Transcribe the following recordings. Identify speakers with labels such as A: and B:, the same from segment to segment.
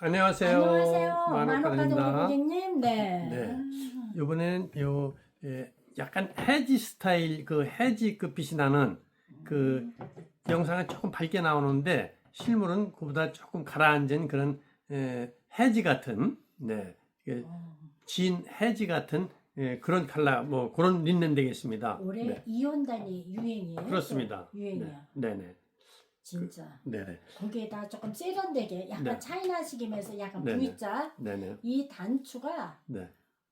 A: 안녕하세요.
B: 안녕하세요. 고객님. 네.
A: 네. 이번엔 요 예, 약간 해지 스타일 그 해지급 빛이 나는 그 영상은 조금 밝게 나오는데 실물은 그보다 조금 가라앉은 그런 예, 해지 같은 네. 이게 진 해지 같은 예, 그런 컬러 뭐 그런 린넨 되겠습니다.
B: 올해
A: 네.
B: 이혼단이 유행이에요.
A: 그렇습니다.
B: 유행이야.
A: 네. 네네.
B: 진짜.
A: 네네.
B: 거기에다 조금 세련되게 약간
A: 네.
B: 차이나식이면서 약간
A: 네네.
B: V자
A: 네네.
B: 이 단추가
A: 네.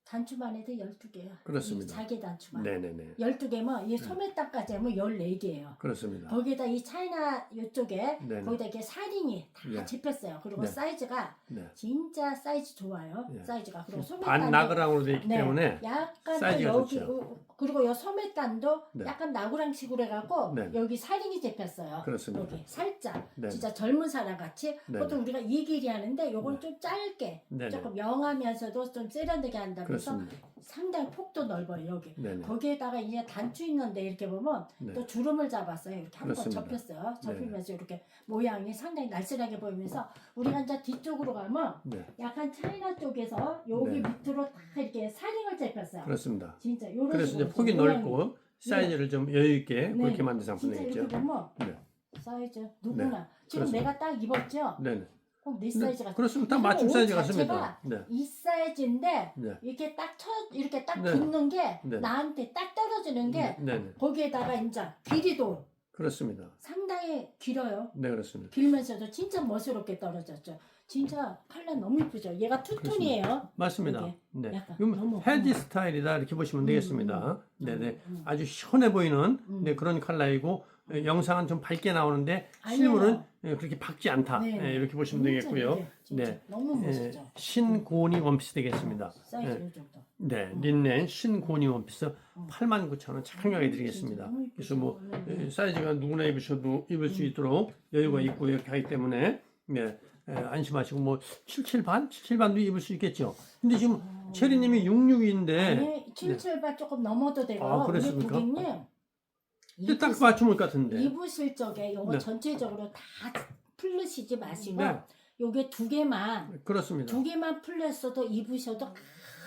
B: 단추만 해도 12개야.
A: 그렇습니다.
B: 자기 단추만.
A: 네네네.
B: 12개면 이 소매딱까지 하면 14개예요.
A: 그렇습니다.
B: 거기에다 이 차이나 이쪽에
A: 네네.
B: 거기다 이렇게 사링이 다
A: 네.
B: 집혔어요. 그리고
A: 네.
B: 사이즈가
A: 네.
B: 진짜 사이즈 좋아요.
A: 네.
B: 사이즈가 그리고
A: 반
B: 소매단도
A: 나그랑으로 되어 있기
B: 네.
A: 때문에
B: 약간
A: 사이즈가
B: 또 여기
A: 좋죠.
B: 어, 그리고 요 소매단도
A: 네.
B: 약간 나구랑식으로 해갖고
A: 네.
B: 여기 살인이 잡혔어요.
A: 그렇습니다.
B: 여기 살짝
A: 네.
B: 진짜 젊은 사람 같이
A: 네.
B: 보통 우리가 이 길이 하는데 요건
A: 네.
B: 좀 짧게
A: 네네.
B: 조금 영하면서도 좀 세련되게 한다 그래서
A: 그렇습니다.
B: 상당히 폭도 넓어요 여기.
A: 네네.
B: 거기에다가 이제 단추 있는데 이렇게 보면
A: 네.
B: 또 주름을 잡았어요. 이렇게 한번
A: 그렇습니다.
B: 접혔어요. 접히면서 이렇게 모양이 상당히 날씬하게 보이면서 우리가 이제 뒤쪽으로 가면
A: 네.
B: 약간 차이나 쪽에서 여기
A: 네.
B: 밑으로 다 이렇게 사링을 잡혔어요.
A: 그렇습니다.
B: 진짜 요런
A: 그래서 이제
B: 식으로
A: 폭이
B: 모양이.
A: 넓고 사이즈를 좀 여유 있게
B: 네.
A: 그렇게 만든 상품
B: 진짜
A: 되겠죠.
B: 이렇게 보면
A: 네.
B: 사이즈 누구나 지금
A: 그렇습니다.
B: 내가 딱 입었죠?
A: 네네.
B: 꼭네
A: 네,
B: 사이즈가
A: 그렇습니다. 딱
B: 그리고
A: 맞춤
B: 옷
A: 사이즈 같습니다. 네.
B: 이 사이즈인데
A: 네.
B: 이렇게 딱 쳐, 이렇게 딱
A: 네.
B: 붙는 게
A: 네.
B: 나한테 딱 떨어지는 게
A: 네. 네네.
B: 거기에다가 이제 길이도
A: 그렇습니다.
B: 상당히 길어요.
A: 네 그렇습니다.
B: 길면서도 진짜 멋스럽게 떨어졌죠. 진짜 컬러 너무 이쁘죠. 얘가 투톤이에요.
A: 맞습니다.
B: 이게
A: 네.
B: 너무
A: 헤지 스타일이다 이렇게 보시면
B: 음,
A: 되겠습니다.
B: 음,
A: 네네.
B: 음, 음.
A: 아주 시원해 보이는
B: 음.
A: 네, 그런 에, 영상은 좀 밝게 나오는데
B: 아니에요.
A: 실물은 에, 그렇게 밝지 않다.
B: 네.
A: 에, 이렇게 보시면 되겠고요.
B: 이게 진짜
A: 네.
B: 너무
A: 에,
B: 멋있죠.
A: 신고니 원피스 되겠습니다.
B: 사이즈
A: 네.
B: 이 정도.
A: 네, 린넨 신고니 원피스
B: 음.
A: 89,000원 착용하게 드리겠습니다.
B: 진짜 너무 이쁘죠.
A: 그래서 뭐. 에, 사이즈가 누구나 입으셔도 입을 수
B: 음.
A: 있도록 여유가
B: 음.
A: 있고 이렇게 하기 때문에 네, 에, 안심하시고 뭐 77반, 77반도 입을 수 있겠죠. 근데 지금
B: 어.
A: 체리님이 66인데
B: 아니 77발 조금 넘어도 되고
A: 아,
B: 우리
A: 그랬습니까?
B: 고객님
A: 근데 딱
B: 입으시-
A: 맞춤을 같은데.
B: 입으실 적에 요거
A: 네.
B: 전체적으로 다 풀르시지 마시고
A: 네.
B: 요게 두 개만
A: 그렇습니다.
B: 두 개만 풀렸어도 입으셔도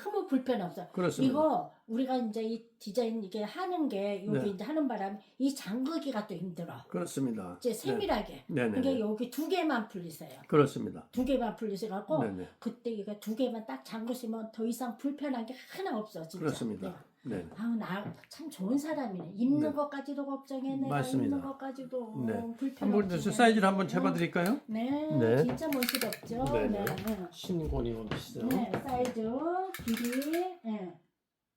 B: 아무 불편 없어요.
A: 그렇습니다.
B: 이거 우리가 이제 이 디자인 이게 하는 게 여기
A: 네.
B: 이제 하는 바람에 이 잠그기가 또 힘들어.
A: 그렇습니다.
B: 이제 세밀하게.
A: 네, 네,
B: 그러니까
A: 네.
B: 여기 두 개만 풀리세요.
A: 그렇습니다.
B: 두 개만 풀리셔 갖고
A: 네, 네.
B: 그때 이거 두 개만 딱 잠그시면 더 이상 불편한 게 하나 없어 진짜.
A: 그렇습니다. 네.
B: 아우 나참 좋은 사람이네. 입는
A: 네.
B: 것까지도 걱정해. 내가
A: 맞습니다.
B: 입는 것까지도
A: 네.
B: 불편
A: 한번
B: 없지.
A: 저 사이즈를 한번 재봐 드릴까요?
B: 네,
A: 네.
B: 진짜 멋있었죠.
A: 네,
B: 네,
A: 네.
B: 네.
A: 신고니 원피스.
B: 네, 사이즈, 길이, 네.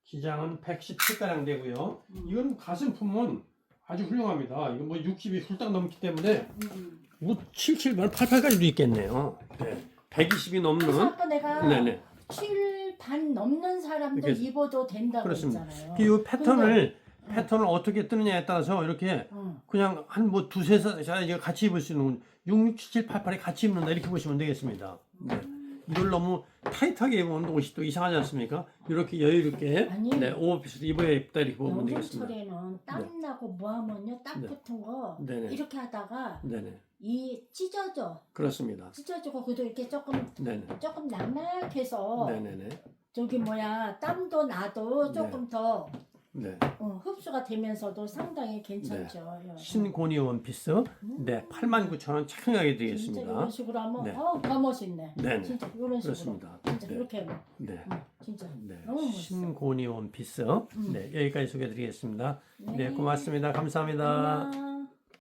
A: 기장은 117가량 되고요.
B: 음.
A: 이건 가슴 품은 아주 훌륭합니다. 이거 뭐 60이 훌딱 넘기 때문에
B: 음.
A: 뭐 77만 88까지도 있겠네요. 네. 120이
B: 그래서
A: 넘는
B: 아까 내가
A: 네네.
B: 7 반 넘는 사람도
A: 이렇게-
B: 입어도 된다고
A: 그렇습니다.
B: 했잖아요.
A: 이 패턴을
B: 음.
A: 패턴을 어떻게 뜨느냐에 따라서 이렇게
B: 응.
A: 그냥 한 뭐 두세 사이즈가 같이 입을 수 있는 6, 6, 7, 7, 8, 8에 같이 입는다 이렇게 보시면 되겠습니다. 네. 이걸 너무 타이트하게 입으면 옷이 또 이상하지 않습니까? 이렇게 여유롭게
B: 아니.
A: 네, 오버핏을 입어야 예쁘다 이렇게 보면 되겠습니다.
B: 여름철에는 땀 나고 뭐 하면요 딱
A: 네.
B: 붙은 거
A: 네네.
B: 이렇게 하다가
A: 네네.
B: 이 찢어져
A: 그렇습니다.
B: 찢어지고 그래도 이렇게 조금
A: 네네.
B: 조금 낙낙해서
A: 네네네.
B: 저기 뭐야 땀도 나도
A: 네.
B: 조금 더
A: 네.
B: 어, 흡수가 되면서도 상당히 괜찮죠. 예.
A: 신고니 원피스
B: 음.
A: 네, 89,000원 착용하게
B: 진짜
A: 드리겠습니다.
B: 이런 식으로 하면
A: 네.
B: 어, 더 멋있네.
A: 네 네.
B: 진짜 이런 식으로.
A: 그렇습니다.
B: 진짜
A: 네.
B: 그렇게 하면
A: 네.
B: 응, 진짜
A: 네.
B: 너무 멋있어.
A: 신고니 원피스
B: 음.
A: 네, 여기까지 소개해 드리겠습니다. 네,
B: 네.
A: 고맙습니다. 감사합니다.
B: 안녕.